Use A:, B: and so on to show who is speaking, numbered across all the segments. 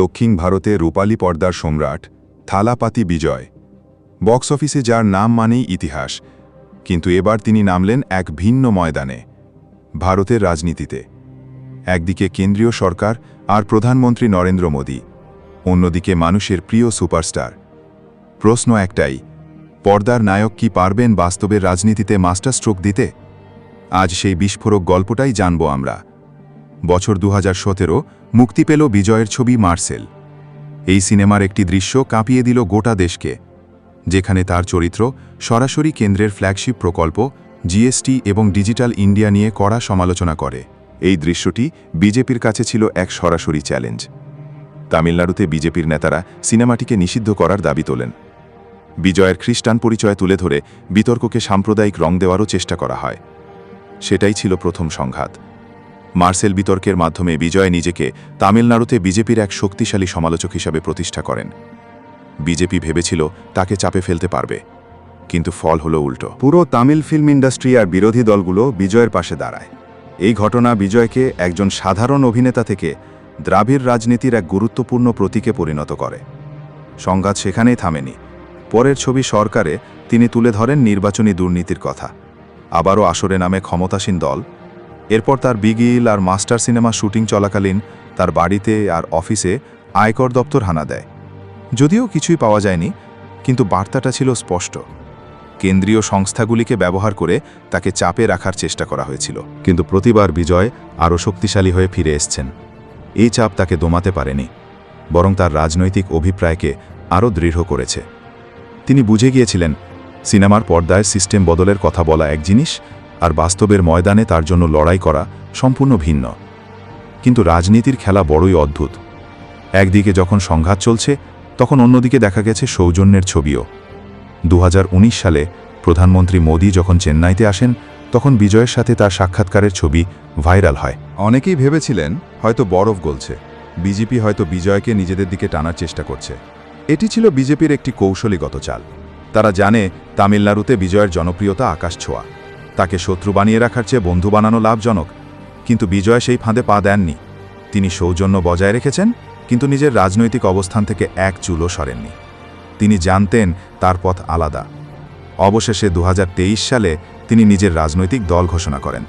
A: দক্ষিণ ভারতে রূপালী পর্দার সম্রাট, থালাপাতি বিজয়। বক্স অফিসে যার নাম মানেই ইতিহাস, কিন্তু এবার তিনি নামলেন এক ভিন্ন ময়দানে, ভারতের রাজনীতিতে। একদিকে কেন্দ্রীয় সরকার আর প্রধানমন্ত্রী নরেন্দ্র মোদী, অন্যদিকে মানুষের প্রিয় সুপারস্টার। প্রশ্ন একটাই, পর্দার নায়ক কি পারবেন বাস্তবের রাজনীতিতে মাস্টার স্ট্রোক দিতে? আজ সেই বিস্ফোরক গল্পটাই জানব আমরা। বছর দু হাজার সতেরো মুক্তি পেল বিজয়ের ছবি মার্সেল। এই সিনেমার একটি দৃশ্য কাঁপিয়ে দিল গোটা দেশকে, যেখানে তার চরিত্র সরাসরি কেন্দ্রের ফ্ল্যাগশিপ প্রকল্প, জিএসটি এবং ডিজিটাল ইন্ডিয়া নিয়ে কড়া সমালোচনা করে। এই দৃশ্যটি বিজেপির কাছে ছিল এক সরাসরি চ্যালেঞ্জ। তামিলনাড়ুতে বিজেপির নেতারা সিনেমাটিকে নিষিদ্ধ করার দাবি তোলেন। বিজয়ের খ্রিস্টান পরিচয় তুলে ধরে বিতর্ককে সাম্প্রদায়িক রং দেওয়ারও চেষ্টা করা হয়। সেটাই ছিল প্রথম সংঘাত। মার্সেল বিতর্কের মাধ্যমে বিজয় নিজেকে তামিলনাড়ুতে বিজেপির এক শক্তিশালী সমালোচক হিসাবে প্রতিষ্ঠা করেন। বিজেপি ভেবেছিল তাকে চাপে ফেলতে পারবে, কিন্তু ফল হলো উল্টো। পুরো তামিল ফিল্ম ইন্ডাস্ট্রি আর বিরোধী দলগুলো বিজয়ের পাশে দাঁড়ায়। এই ঘটনা বিজয়কে একজন সাধারণ অভিনেতা থেকে দ্রাবিড় রাজনীতির এক গুরুত্বপূর্ণ প্রতীকে পরিণত করে। সংঘাত সেখানেই থামেনি। পরের ছবি সরকারে তিনি তুলে ধরেন নির্বাচনী দুর্নীতির কথা। আবারও আসরে নামে ক্ষমতাসীন দল এরপর তার বিগিল আর মাস্টার সিনেমা শুটিং চলাকালীন তার বাড়িতে আর অফিসে আয়কর দপ্তর হানা দেয়। যদিও কিছুই পাওয়া যায়নি, কিন্তু বার্তাটা ছিল স্পষ্ট। কেন্দ্রীয় সংস্থাগুলিকে ব্যবহার করে তাকে চাপে রাখার চেষ্টা করা হয়েছিল। কিন্তু প্রতিবার বিজয় আরও শক্তিশালী হয়ে ফিরে এসছেন। এই চাপ তাকে দমাতে পারেনি, বরং তার রাজনৈতিক অভিপ্রায়কে আরও দৃঢ় করেছে। তিনি বুঝে গিয়েছিলেন, সিনেমার পর্দায় সিস্টেম বদলের কথা বলা এক জিনিস আর বাস্তবের ময়দানে তার জন্য লড়াই করা সম্পূর্ণ ভিন্ন। কিন্তু রাজনীতির খেলা বড়ই অদ্ভুত। একদিকে যখন সংঘাত চলছে, তখন অন্যদিকে দেখা গেছে সৌজন্যের ছবিও। দু হাজার উনিশ সালে প্রধানমন্ত্রী মোদী যখন চেন্নাইতে আসেন, তখন বিজয়ের সাথে তার সাক্ষাৎকারের ছবি ভাইরাল হয়। অনেকেই ভেবেছিলেন হয়তো বরফ গলছে। বিজেপি হয়তো বিজয়কে নিজেদের দিকে টানার চেষ্টা করছে। এটি ছিল বিজেপির একটি কৌশলীগত চাল। তারা জানে তামিলনাড়ুতে বিজয়ের জনপ্রিয়তা আকাশ ছোঁয়া। তাকে শত্রু বানিয়ে রাখার চেয়ে বন্ধু বানানো লাভজনক, কিন্তু বিজয় সেই ফাঁদে পা দেননি। তিনি সৌজন্য বজায় রেখেছেন, কিন্তু নিজের রাজনৈতিক অবস্থান থেকে এক চুলও সরেননি। তিনি জানতেন তার পথ আলাদা। অবশেষে দু হাজার তেইশ সালে তিনি নিজের রাজনৈতিক দল ঘোষণা করেন।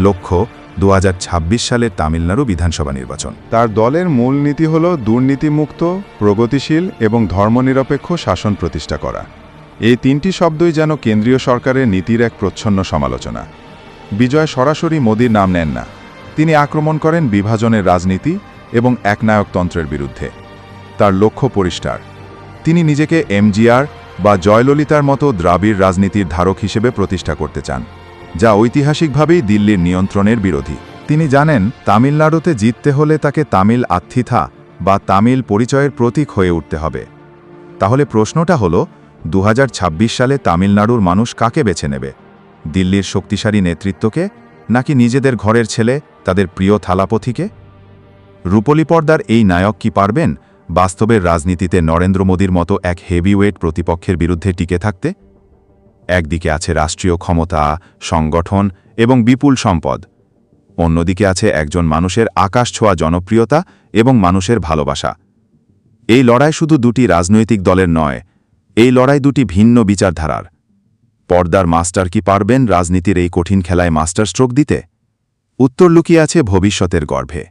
A: লক্ষ্য দু হাজার ছাব্বিশ সালের তামিলনাড়ু বিধানসভা নির্বাচন।
B: তার দলের মূল নীতি হল দুর্নীতিমুক্ত, প্রগতিশীল এবং ধর্মনিরপেক্ষ শাসন প্রতিষ্ঠা করা। এই তিনটি শব্দই যেন কেন্দ্রীয় সরকারের নীতির এক প্রচ্ছন্ন সমালোচনা। বিজয় সরাসরি মোদির নাম নেন না। তিনি আক্রমণ করেন বিভাজনের রাজনীতি এবং একনায়কতন্ত্রের বিরুদ্ধে। তার লক্ষ্য পরিষ্কার। তিনি নিজেকে এমজিআর বা জয়ললিতার মতো দ্রাবিড় রাজনীতির ধারক হিসেবে প্রতিষ্ঠা করতে চান, যা ঐতিহাসিকভাবেই দিল্লির নিয়ন্ত্রণের বিরোধী। তিনি জানেন, তামিলনাড়ুতে জিততে হলে তাকে তামিল আত্মীথা বা তামিল পরিচয়ের প্রতীক হয়ে উঠতে হবে। তাহলে প্রশ্নটা হল দু হাজার ছাব্বিশ সালে তামিলনাড়ুর মানুষ কাকে বেছে নেবে? দিল্লির শক্তিশালী নেতৃত্বকে নাকি নিজেদের ঘরের ছেলে, তাদের প্রিয় থালাপথিকে? রূপলি পর্দার এই নায়ক কি পারবেন? বাস্তবের রাজনীতিতে নরেন্দ্র মোদীর মতো এক হেভিওয়েট প্রতিপক্ষের বিরুদ্ধে টিকে থাকতে? একদিকে আছে রাষ্ট্রীয় ক্ষমতা, সংগঠন এবং বিপুল সম্পদ। অন্যদিকে আছে একজন মানুষের আকাশ ছোঁয়া জনপ্রিয়তা এবং মানুষের ভালোবাসা। এই লড়াই শুধু দুটি রাজনৈতিক দলের নয় এই লড়াই দুটি ভিন্ন বিচারধারার। পর্দার মাস্টার কি পারবেন রাজনীতির এই কঠিন খেলায় মাস্টার স্ট্রোক দিতে? উত্তর লুকিয়ে আছে ভবিষ্যতের গর্ভে।